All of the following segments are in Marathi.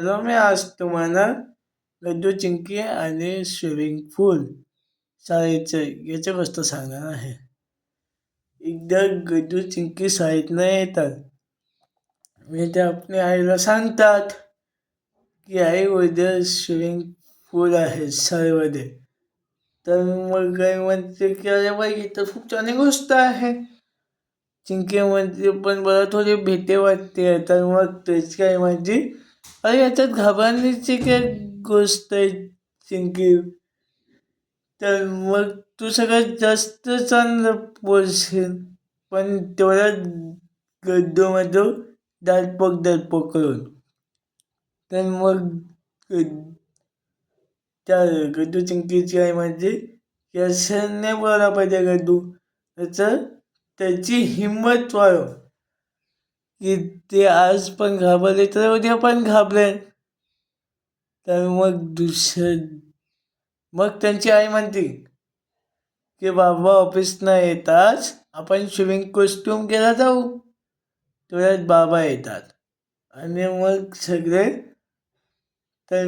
हॅलो मी आज तुम्हाला गड्डू चिंकी आणि स्विमिंग पूल शाळेचं याची गोष्ट सांगणार आहे एकदा गड्डू चिंकी शाळेतनं येतात मी ते आपल्या आईला सांगतात की आई उद्या स्विमिंग पूल आहे शाळेमध्ये तर मग आई म्हणते की अरे बाई तर खूप चांगली गोष्ट आहे चिंकी म्हणते पण मला थोडी भीती वाटते तर मग तेच काय माझी अरे याच्यात घाबरण्याची काय गोष्ट आहे चिंकी? तर मग तू सगळ्यात जास्त चांगलं बोलशील. पण तेवढ्यात गड्डूमध्ये दालपोक दालपोक करून. तर मग त्या गड्डू चिंकीची आहे म्हणजे यशाने नाही पाहिजे गड्डू. त्याचं त्याची हिंमत वाढव. की ते आज पण घाबरले तर उद्या पण घाबरेल. तर मग दुसरं मग त्यांची आई म्हणते की बाबा ऑफिसनं येताच आपण स्विमिंग कॉस्ट्यूम केला जाऊ. तेवढ्यात बाबा येतात. आणि मग सगळे तर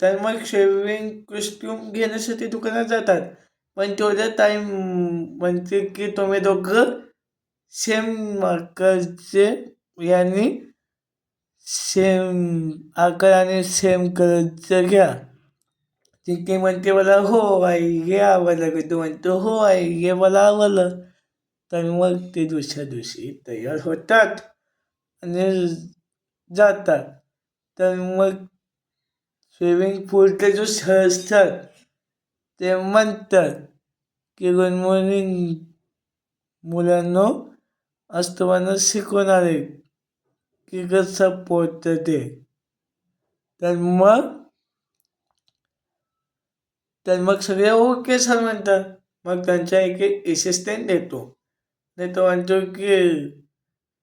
तर मग स्विमिंग कॉस्ट्यूम घेण्यासाठी दुकानात जातात. पण तेवढ्या टाईम म्हणते की तुम्ही दोघं सेम आकारचे यांनी सेम आकार आणि सेम कलरचं घ्या. तिथे म्हणते मला हो आई घे आवडलं की तू म्हणतो हो आई घे मला आवडलं तर मग ते दुसऱ्या दिवशी तयार होतात आणि जातात. तर मग स्विमिंग पूलचे जो सर असतात ते म्हणतात की गुड मॉर्निंग मुलांनो आज तुम्हाला शिकवणार आहे की कसं ते तर मग तर मग सगळे ओके सर म्हणतात मग त्यांच्या एक असिस्टंट देतो नाही तो म्हणतो की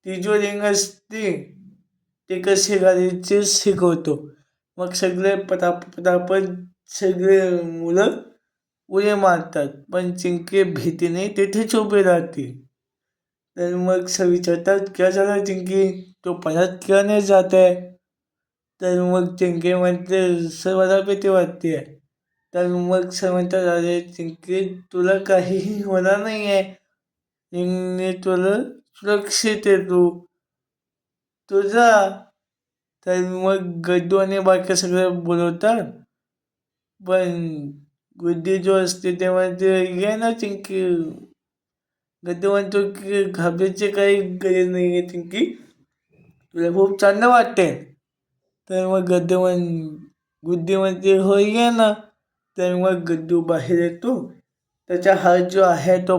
तिजो रिंग असते ते कसे गाडीचे शिकवतो. मग सगळे पटापट पटापट सगळे मुलं उडी मारतात पण चिंके भीतीने तिथेच उभे राहते तर मग सर विचारतात क्या झालं चिंकी तो परत का नाही जात? आहे तर मग चिंकी म्हणते सर मला भीती वाटते तर मग सर म्हणतात अरे चिंकी तुला काहीही होणार नाही आहे मी तुला सुरक्षित आहे तू. तुझा तर मग गड्डू आणि बाकी सगळं बोलवतात. पण गुड्डी जो असते ते म्हणते घे ना चिंकी गद्य म्हणतो की घाबरायची काही गरज नाही आहे चिंकी तुला खूप चांगलं वाटते तर मग गद्य म्हण गुड्डी म्हणते हो ये ना. तर मग गद्दू बाहेर येतो. त्याचा हात जो आहे तो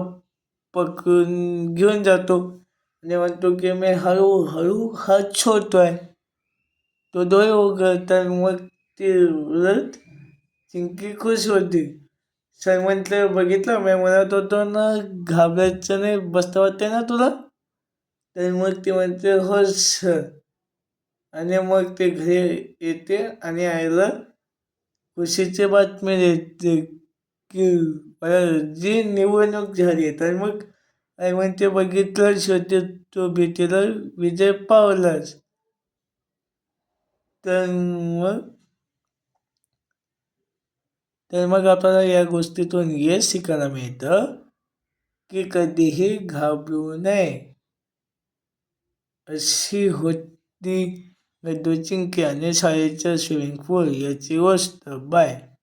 पकडून घेऊन जातो. आणि म्हणतो की मी हळूहळू हात छोडतो आहे तो डोळे उघड तर मग ते उलट चिंकी खुश होती. सर म्हटलं बघितलं मी. म्हणत होतो ना घाबरायचं नाही बसता वाटते ना तुला? तर मग ती म्हणते हो सर आणि मग ते घरी येते आणि आईला खुशीची बातमी देते की जी निवडणूक झाली तर मग आई म्हणते बघितलं शेवटी तू भीतीला विजय पावलाच. तर मग तर मग आपल्याला या गोष्टीतून हे शिकायला मिळतं की कधीही घाबरू नये. अशी होती गड्डू आणि शाळेचं स्विमिंग पूल याची गोष्ट. बाय